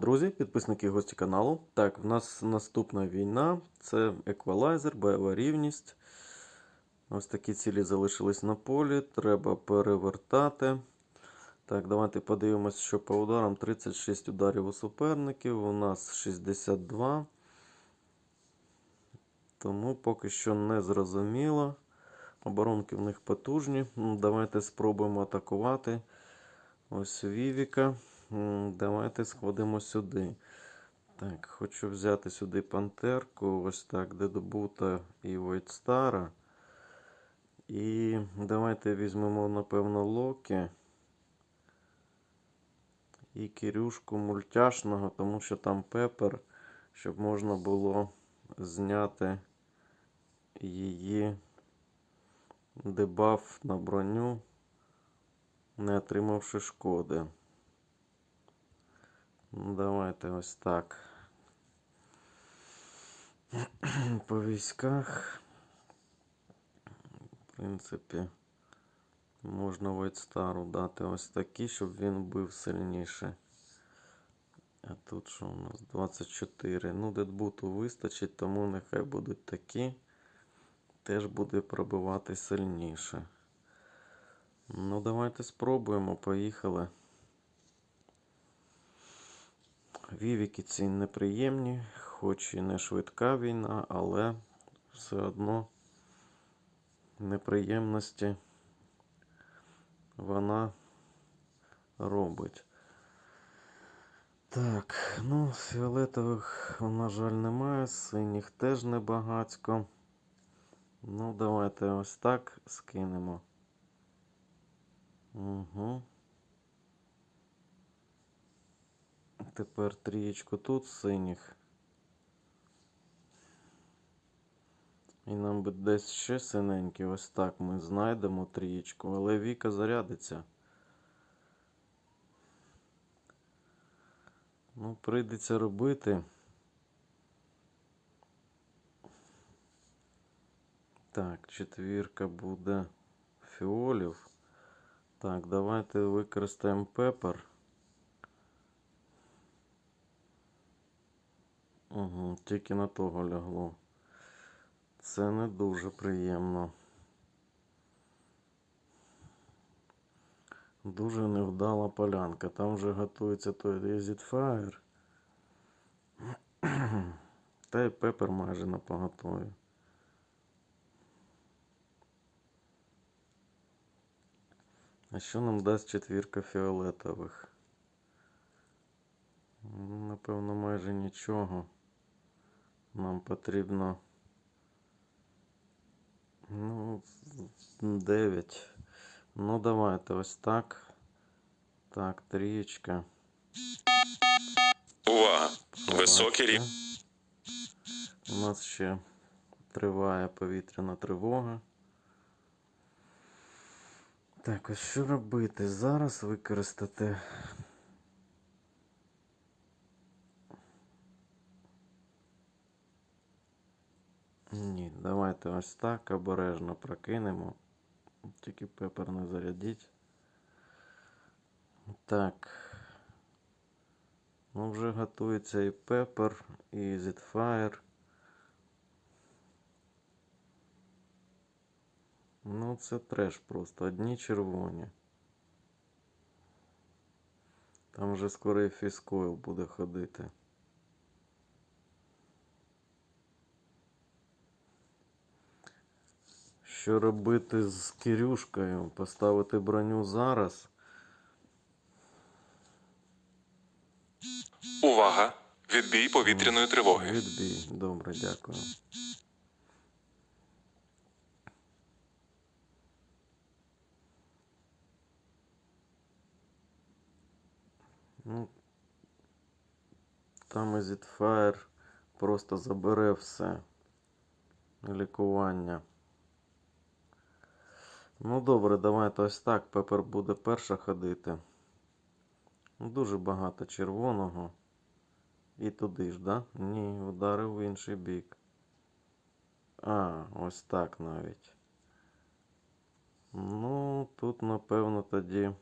друзі, підписники і гості каналу. Так, в нас наступна війна це еквалайзер, бойова рівність. Ось такі цілі залишились на полі. Треба перевертати. Так, давайте подивимось, що по ударам 36 ударів у суперників. У нас 62. Тому поки що не зрозуміло. Оборонки в них потужні. Давайте спробуємо атакувати. Ось Вівіка. Давайте сходимо сюди. Так, хочу взяти сюди пантерку. Ось так, Дедбута і Войтстара. І давайте візьмемо, напевно, Локі. І Кирюшку мультяшного, тому що там пепер, щоб можна було зняти її дебаф на броню, не отримавши шкоди. Ну, Давайте ось так. По військах. В принципі, можна Вайтстару дати ось такі, щоб він бив сильніше. А тут що у нас? 24. Ну, дедбуту вистачить, тому нехай будуть такі. Теж буде пробивати сильніше. Ну, давайте спробуємо. Поїхали. Вівіки ці неприємні, хоч і не швидка війна, але все одно неприємності вона робить. Так, ну, фіолетових, на жаль, немає, синіх теж небагацько. Ну, давайте ось так скинемо. Угу. Тепер трієчку тут синіх. І нам би десь ще синенькі. Ось так ми знайдемо трієчку, але Віка зарядиться. Ну, прийдеться робити. Так, четвірка буде фіолів. Так, давайте використаємо пепер. Угу, тільки на того лягло. Це не дуже приємно. Дуже невдала полянка. Там вже готується той Exit Fire. Та й пепер майже на поготові. А що нам дасть четвірка фіолетових? Напевно, майже нічого. Нам потрібно. Ну, 9. Ну, давайте ось так. Так, трієчка. Увага! Високий рівень. У нас ще триває повітряна тривога. Так, ось що робити? Зараз використати. Ні, давайте ось так обережно прокинемо. Тільки пепер не зарядіть. Так. Ну, вже готується і пепер, і Zitfire. Ну, це треш просто. Одні червоні. Там вже скоро і фіскойл буде ходити. Що робити з Кирюшкою? Поставити броню зараз. Увага! Відбій повітряної тривоги. Відбій. Добре, дякую. Ну, там Fire просто забере все. Лікування. Ну добре, давайте ось так. Пепер буде перша ходити. Дуже багато червоного. І туди ж, да? Ні, ударив в інший бік. А, ось так навіть. Ну, тут, напевно, тоді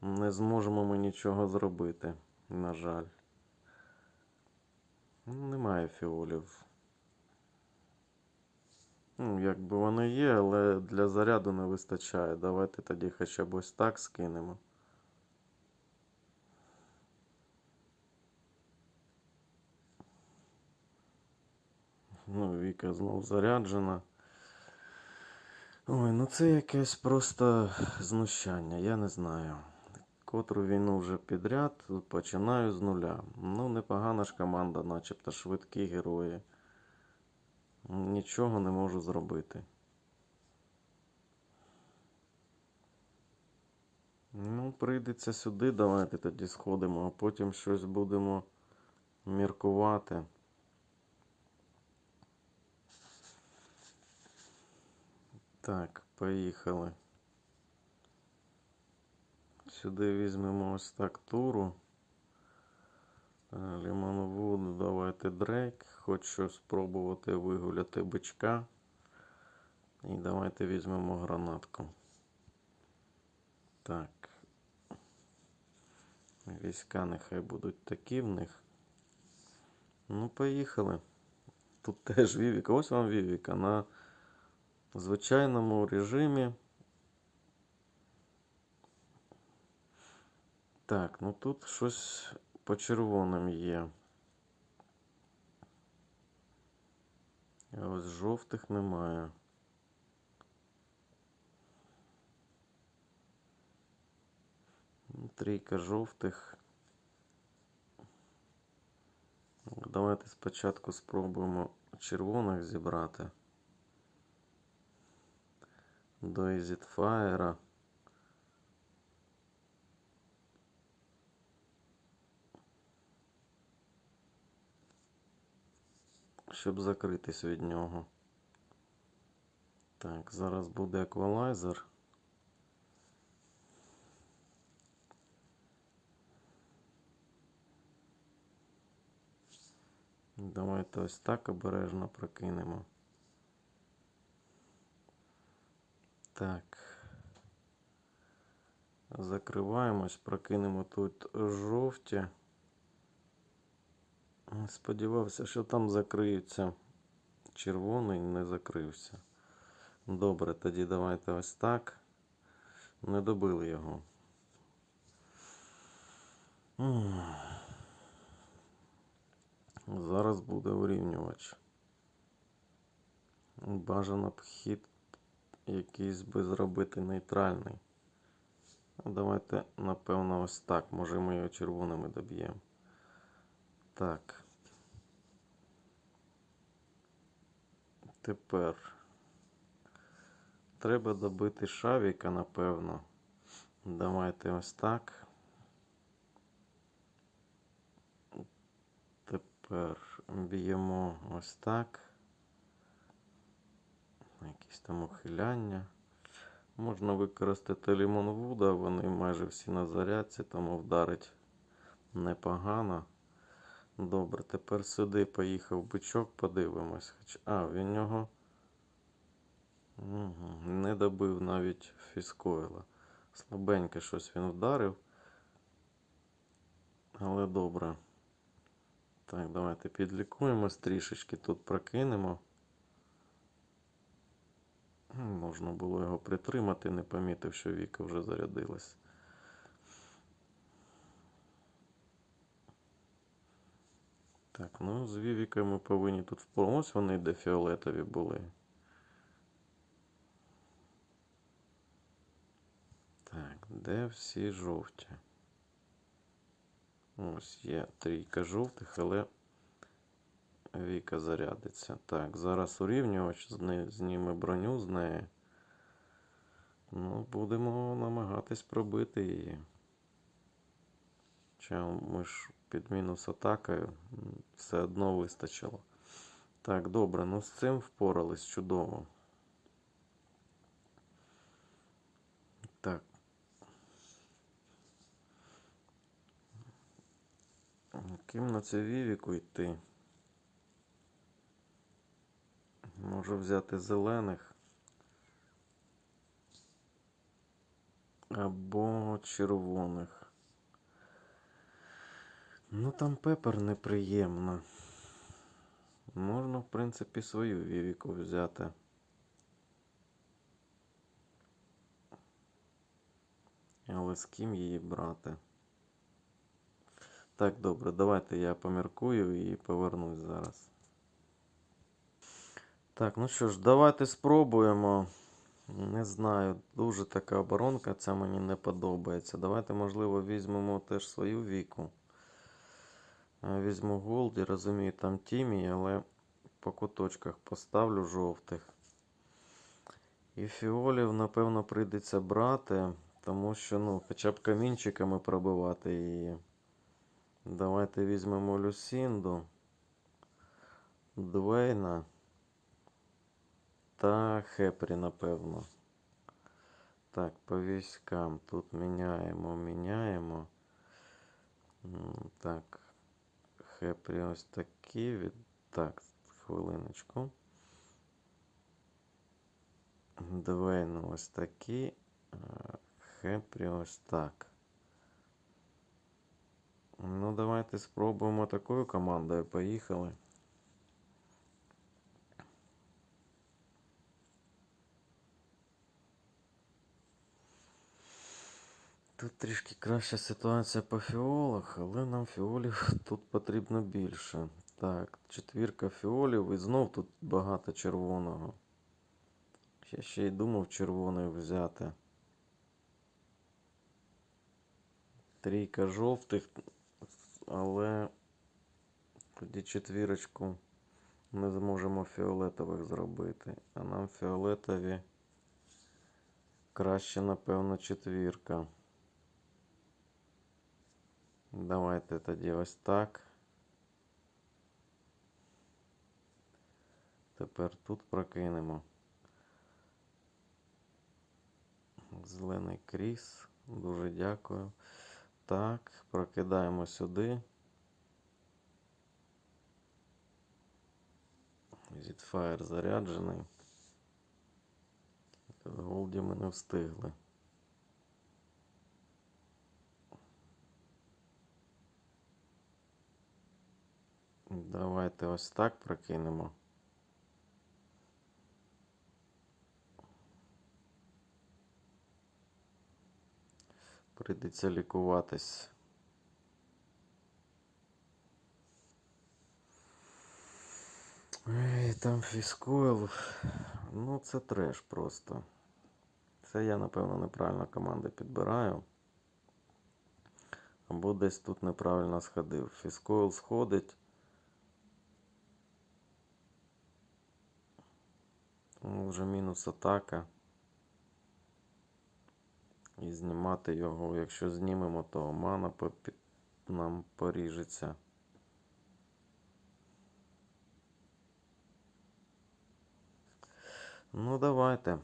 не зможемо ми нічого зробити. На жаль. Немає фіолів. Ну, якби вони є, але для заряду не вистачає. Давайте тоді хоча б ось так скинемо. Ну, Віка знов заряджена. Ой, ну це якесь просто знущання, я не знаю. Котру війну вже підряд починаю з нуля. Ну, непогана ж команда, начебто швидкі герої. Нічого не можу зробити. Ну, прийдеться сюди, давайте тоді сходимо, а потім щось будемо міркувати. Так, поїхали. Сюди візьмемо ось так туру. Лімоновуд, давайте дрейк. Хочу спробувати вигуляти бичка. І давайте візьмемо гранатку. Так. Війська нехай будуть такі в них. Ну, поїхали. Тут теж Вівіка. Ось вам Вівіка на звичайному режимі. Так, ну тут щось по червоним є. А ось жовтих немає. Трійка жовтих. Давайте спочатку спробуємо червоних зібрати. До Fire. Щоб закритись від нього. Так, зараз буде еквалайзер. Давайте ось так обережно прокинемо. Так. Закриваємось, прокинемо тут жовті. Сподівався, що там закриється. Червоний не закрився. Добре, тоді давайте ось так. Не добили його. Зараз буде урівнювач. Бажано б хід якийсь би зробити нейтральний. Давайте, напевно, ось так. Може ми його червоними доб'ємо. Так. Тепер треба добити шавіка, напевно. Давайте ось так. Тепер б'ємо ось так. Якісь там ухиляння. Можна використати лімон Вуда, вони майже всі на зарядці, тому вдарить непогано. Добре, тепер сюди поїхав бичок, подивимось. Хоч... А, він нього угу. не добив навіть фіскойла. Слабенько щось він вдарив. Але добре. Так, давайте підлікуємось трішечки тут прокинемо. Можна було його притримати, не помітив, що Віка вже зарядилась. Так, ну з Вівікою ми повинні тут впо- Ось вони де фіолетові були. Так, де всі жовті? Ось є трійка жовтих, але Віка зарядиться. Так, зараз урівнювач зніме броню з неї. Ну, будемо намагатись пробити її. Хоча ми ж під мінус атакою все одно вистачило. Так, добре, ну з цим впорались чудово. Так. Ким на цю вівіку йти? Можу взяти зелених. Або червоних. Ну там пепер неприємно. Можна, в принципі, свою вівіку взяти. Але з ким її брати? Так, добре, давайте я поміркую і повернусь зараз. Так, ну що ж, давайте спробуємо. Не знаю, дуже така оборонка, ця мені не подобається. Давайте, можливо, візьмемо теж свою віку. Е, Візьму Голді, розумію, там Тімі, але по куточках поставлю жовтих. І фіолів, напевно, прийдеться брати, тому що, ну, хоча б камінчиками пробивати її. Давайте візьмемо Люсінду, Двейна та Хепрі, напевно. Так, по військам тут міняємо, міняємо. Так, Хепрі ось такі від. Так, хвилиночку. Двейн ось такі. Хепрі ось так. Ну, давайте спробуємо такою командою. Поїхали. Тут трішки краща ситуація по фіолах, але нам фіолів тут потрібно більше. Так, четвірка фіолів і знов тут багато червоного. Я ще й думав червоний взяти. Трійка жовтих, але тоді четвірочку ми зможемо фіолетових зробити. А нам фіолетові краще, напевно, четвірка. Давайте тоді ось так. Тепер тут прокинемо. Зелений кріс. Дуже дякую. Так, прокидаємо сюди. Зітфаєр заряджений. Голді ми не встигли. Давайте ось так прокинемо. Прийдеться лікуватись. Ой, там фіскойл. Ну, це треш просто. Це я, напевно, неправильно команди підбираю. Або десь тут неправильно сходив. Фіскойл сходить. Ну, вже мінус атака. І знімати його, якщо знімемо, то мана нам поріжеться. Ну, давайте.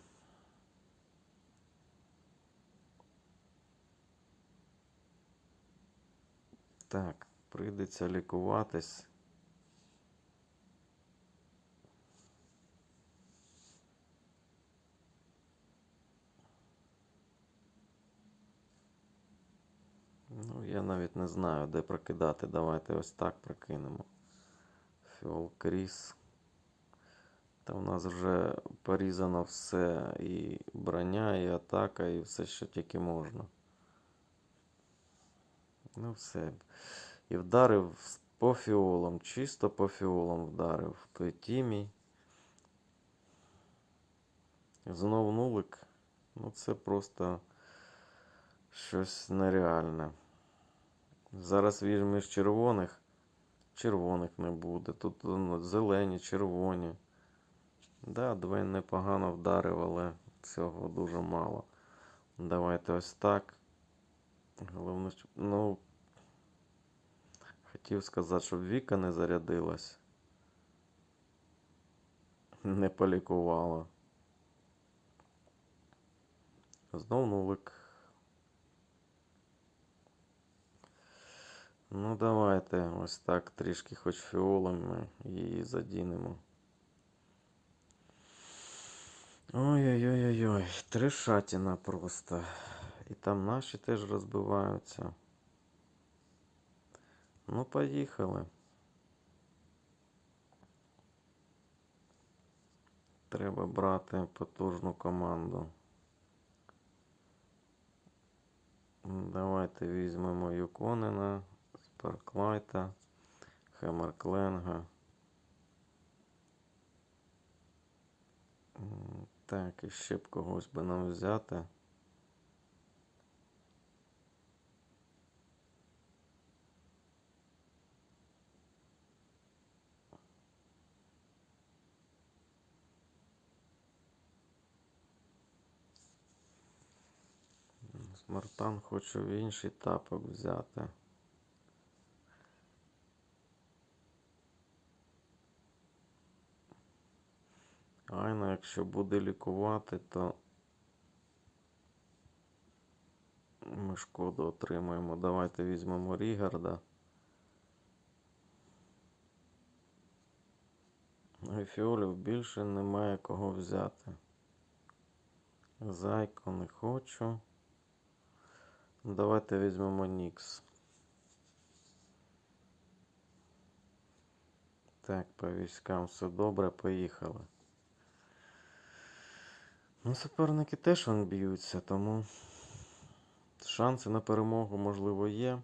Так, прийдеться лікуватись. Ну, я навіть не знаю, де прокидати. Давайте ось так прокинемо. Фіол Кріс. Та в нас вже порізано все. І броня, і атака, і все, що тільки можна. Ну, все. І вдарив по фіолам, чисто по фіолам вдарив. Той Тімій. Знов нулик. Ну, це просто щось нереальне. Зараз візьмеш червоних. Червоних не буде. Тут ну, зелені, червоні. Да, Двейн непогано вдарив, але цього дуже мало. Давайте ось так. Головне, щоб- ну. Хотів сказати, щоб Віка не зарядилась. Не полікувала. Знов нулик. Ну, давайте ось так трішки хоч фіолами її задінемо. Ой-ой-ой-ой-ой, трешатіна просто. І там наші теж розбиваються. Ну, поїхали. Треба брати потужну команду. Давайте візьмемо Юконена, Спарклайта, Хемеркленга. М, Так, і ще б когось би нам взяти. Смартан хочу в інший тапок взяти. Айна, якщо буде лікувати, то ми шкоду отримаємо. Давайте візьмемо Рігарда. Гефіолів більше немає кого взяти. Зайко не хочу. Давайте візьмемо Нікс. Так, по військам все добре, поїхали. Ну, суперники теж вон б'ються, тому шанси на перемогу, можливо, є.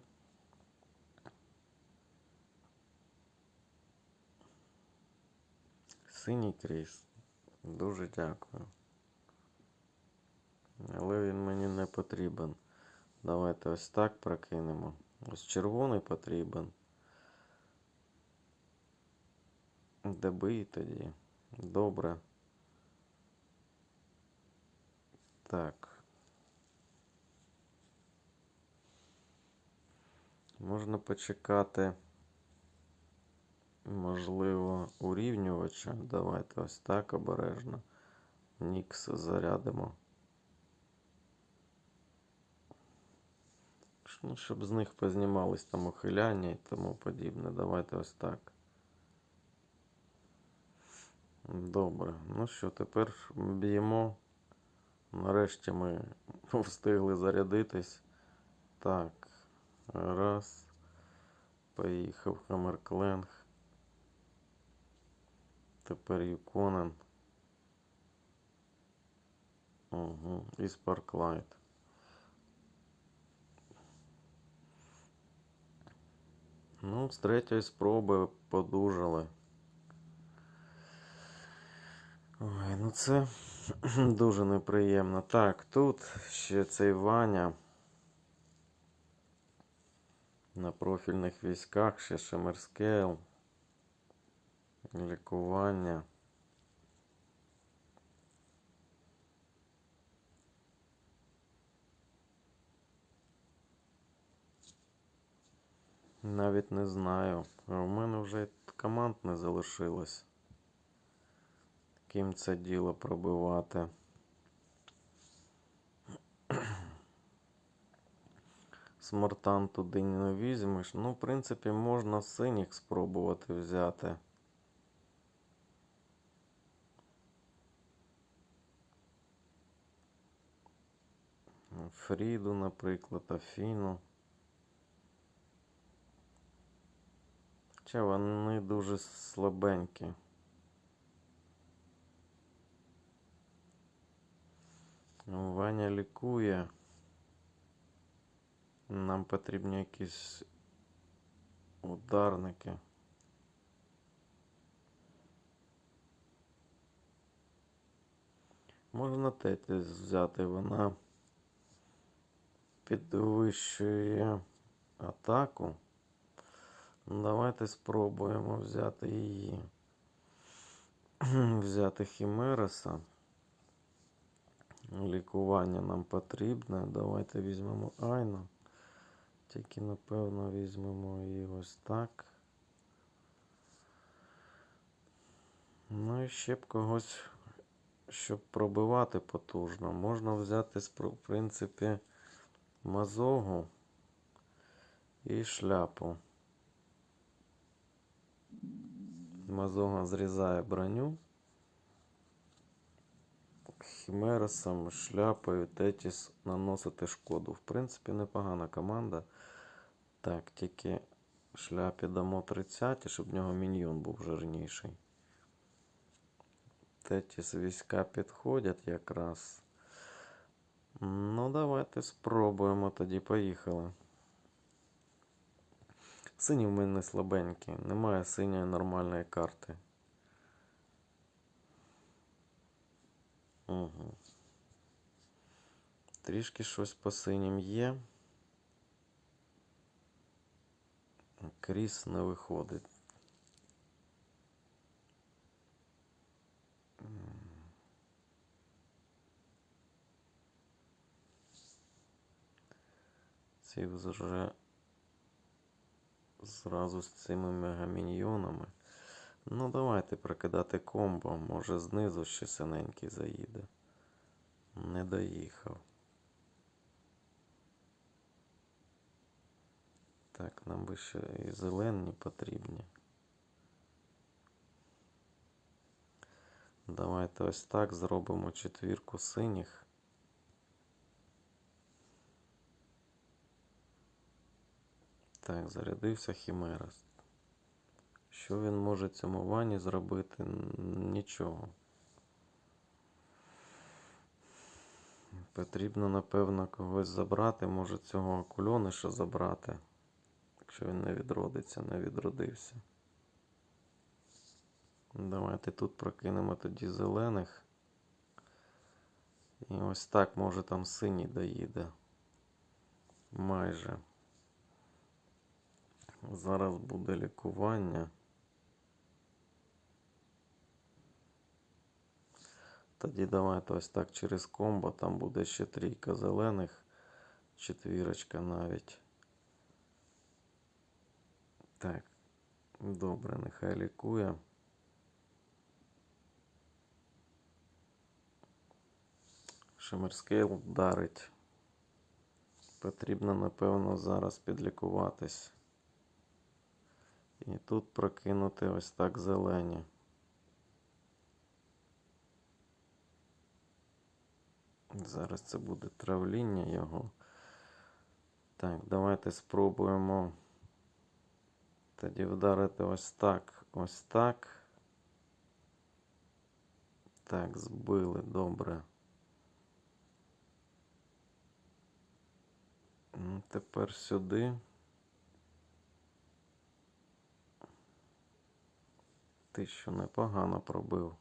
Синій кріс. Дуже дякую. Але він мені не потрібен. Давайте ось так прокинемо. Ось червоний потрібен. Добий тоді. Добре. Так. Можна почекати. Можливо, урівнювача. Давайте ось так обережно. Нікс зарядимо. Ну, щоб з них познімались там ухиляння і тому подібне. Давайте ось так. Добре. Ну що, тепер б'ємо. Нарешті ми встигли зарядитись. Так. Раз. Поїхав Хаммеркленг. Тепер Юконен. Угу. І Спарклайт. Ну, з третьої спроби подужали. Ой, ну це дуже неприємно. Так, тут ще цей Ваня. На профільних військах ще Шемерскейл. Лікування. Навіть не знаю. У мене вже команд не залишилось. Ким це діло пробивати. Смартан туди не візьмеш. Ну, в принципі, можна синіх спробувати взяти. Фріду, наприклад, Афіну. Хоча вони дуже слабенькі. Ну, Ваня лікує. Нам потрібні якісь ударники. Можна Тетіс взяти, вона підвищує атаку. Давайте спробуємо взяти її. Взяти Хімереса. Лікування нам потрібне. Давайте візьмемо Айну. Тільки, напевно, візьмемо її ось так. Ну і ще б когось, щоб пробивати потужно. Можна взяти, в принципі, мазогу і шляпу. Мазога зрізає броню. Хімеросом, шляпою, Тетіс наносити шкоду. В принципі, непогана команда. Так, тільки Шляпі дамо 30, щоб в нього міньйон був жирніший. Тетіс війська підходять якраз. Ну, давайте спробуємо тоді. Поїхали. Сині в мене слабенькі. Немає синьої нормальної карти. Угу. Трішки щось по синім є. Кріс не виходить. Ці вже зразу з цими мегаміньйонами. Ну, давайте прокидати комбо. Може знизу ще синенький заїде. Не доїхав. Так, нам би ще і зелені потрібні. Давайте ось так зробимо четвірку синіх. Так, зарядився Хімерас. Що він може цьому вані зробити? Нічого. Потрібно, напевно, когось забрати. Може цього кульониша забрати. Якщо він не відродиться, не відродився. Давайте тут прокинемо тоді зелених. І ось так, може там синій доїде. Майже. Зараз буде лікування. Тоді давайте ось так через комбо. Там буде ще трійка зелених, четвірочка навіть. Так, добре, нехай лікує. Шимерскейл вдарить. Потрібно, напевно, зараз підлікуватись. І тут прокинути ось так зелені. Зараз це буде травління його. Так, давайте спробуємо тоді вдарити ось так, ось так. Так, збили, добре. Ну, Тепер сюди. Ти що непогано пробив.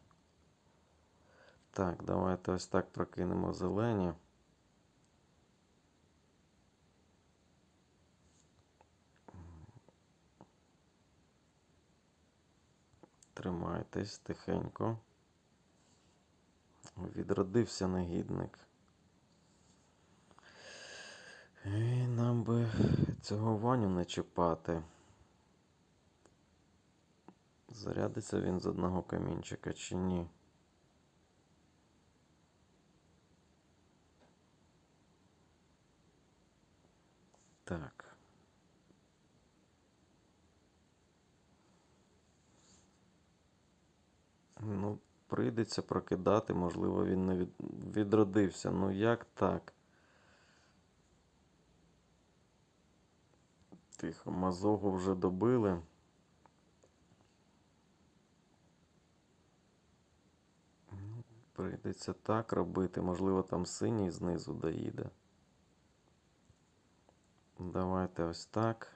Так, давайте ось так прокинемо зелені. Тримайтесь тихенько. Відродився негідник. І нам би цього Ваню не чіпати. Зарядиться він з одного камінчика чи ні? Так. Ну, прийдеться прокидати, можливо, він не від... відродився. Ну як так? Тихо, мазогу вже добили. Ну, Прийдеться так робити. Можливо, там синій знизу доїде. Давайте ось так.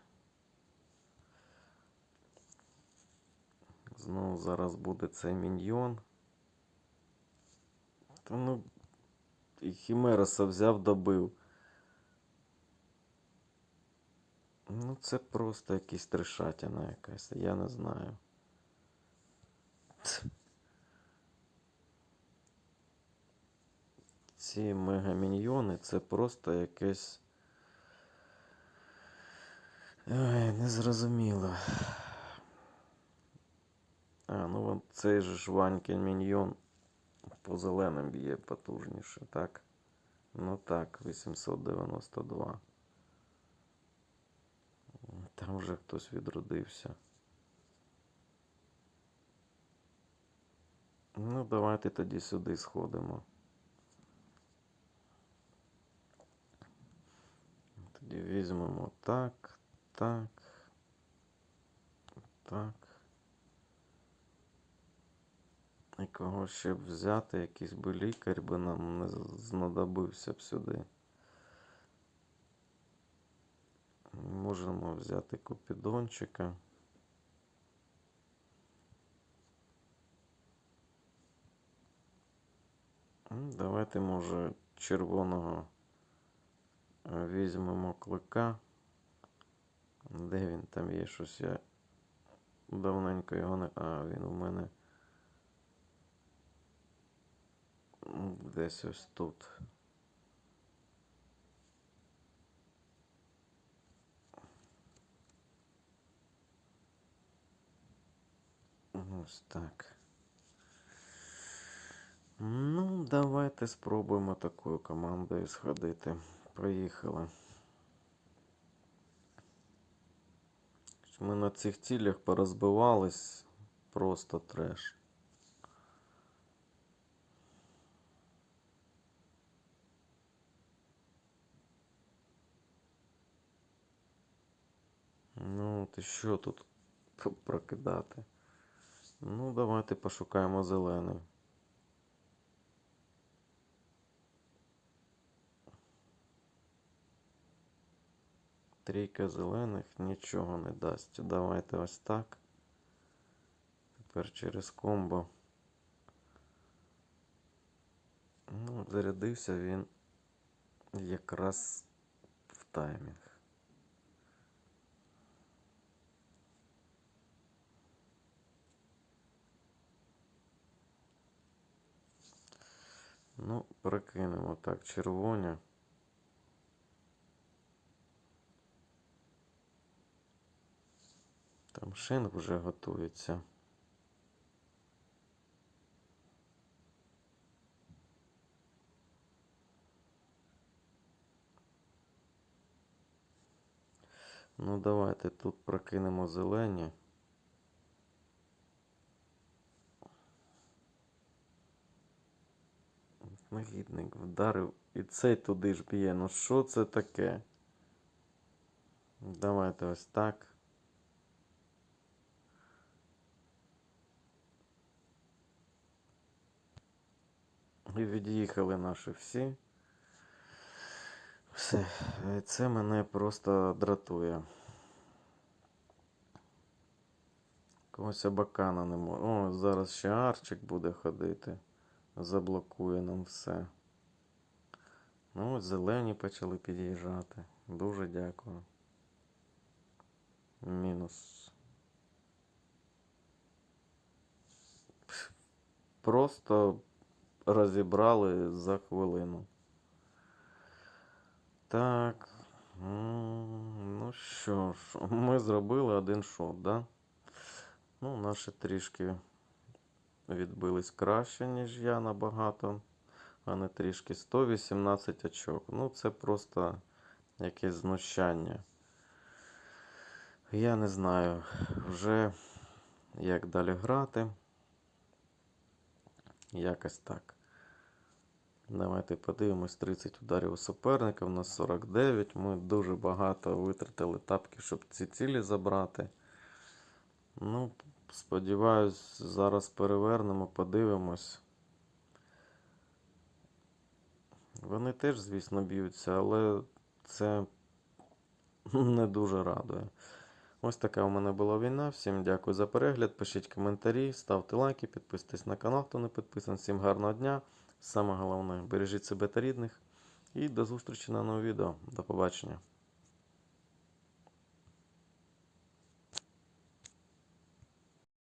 Знову зараз буде цей міньйон. Та ну. Хімероса взяв, добив. Ну, це просто якийсь трешатіна якась, я не знаю. Ці мегаміньйони це просто якесь. Ой, незрозуміло. А, ну вон цей же ж Ванькін міньйон по зеленим б'є потужніше, так? Ну так, 892. Там вже хтось відродився. Ну, давайте тоді сюди сходимо. Тоді візьмемо так, так. Так. І кого ще б взяти, якийсь би лікар би нам не знадобився б сюди. Можемо взяти купідончика. Давайте, може, червоного е, візьмемо клика. Де він там є щось я давненько його не. А, він у мене. Десь ось тут. Ось так. Ну, давайте спробуємо такою командою сходити. Поїхали. Ми на цих цілях порозбивались. Просто треш. Ну, ти що тут прокидати? Ну, давайте пошукаємо зелений. Трійка зелених нічого не дасть. Давайте ось так. Тепер через комбо. Ну, зарядився він якраз в таймінг. Ну, прокинемо так, червоні. Там шин вже готується. Ну, давайте тут прокинемо зелені. Нагідник вдарив і цей туди ж б'є. Ну що це таке? Давайте ось так. І від'їхали наші всі. Все, це мене просто дратує. Когось абакана не може. О, зараз ще арчик буде ходити. Заблокує нам все. Ну, ось зелені почали під'їжджати. Дуже дякую. Мінус. Просто розібрали за хвилину. Так. Ну що ж, ми зробили один шот, да? Ну, наші трішки відбились краще, ніж я набагато. А не трішки 118 очок. Ну, це просто якесь знущання. Я не знаю вже, як далі грати. Якось так. Давайте подивимось 30 ударів у суперника. У нас 49. Ми дуже багато витратили тапки, щоб ці цілі забрати. Ну, сподіваюсь, зараз перевернемо, подивимось. Вони теж, звісно, б'ються, але це не дуже радує. Ось така у мене була війна. Всім дякую за перегляд. Пишіть коментарі, ставте лайки, підписуйтесь на канал, хто не підписаний. Всім гарного дня. Саме головне, бережіть себе та рідних. І до зустрічі на новому відео. До побачення.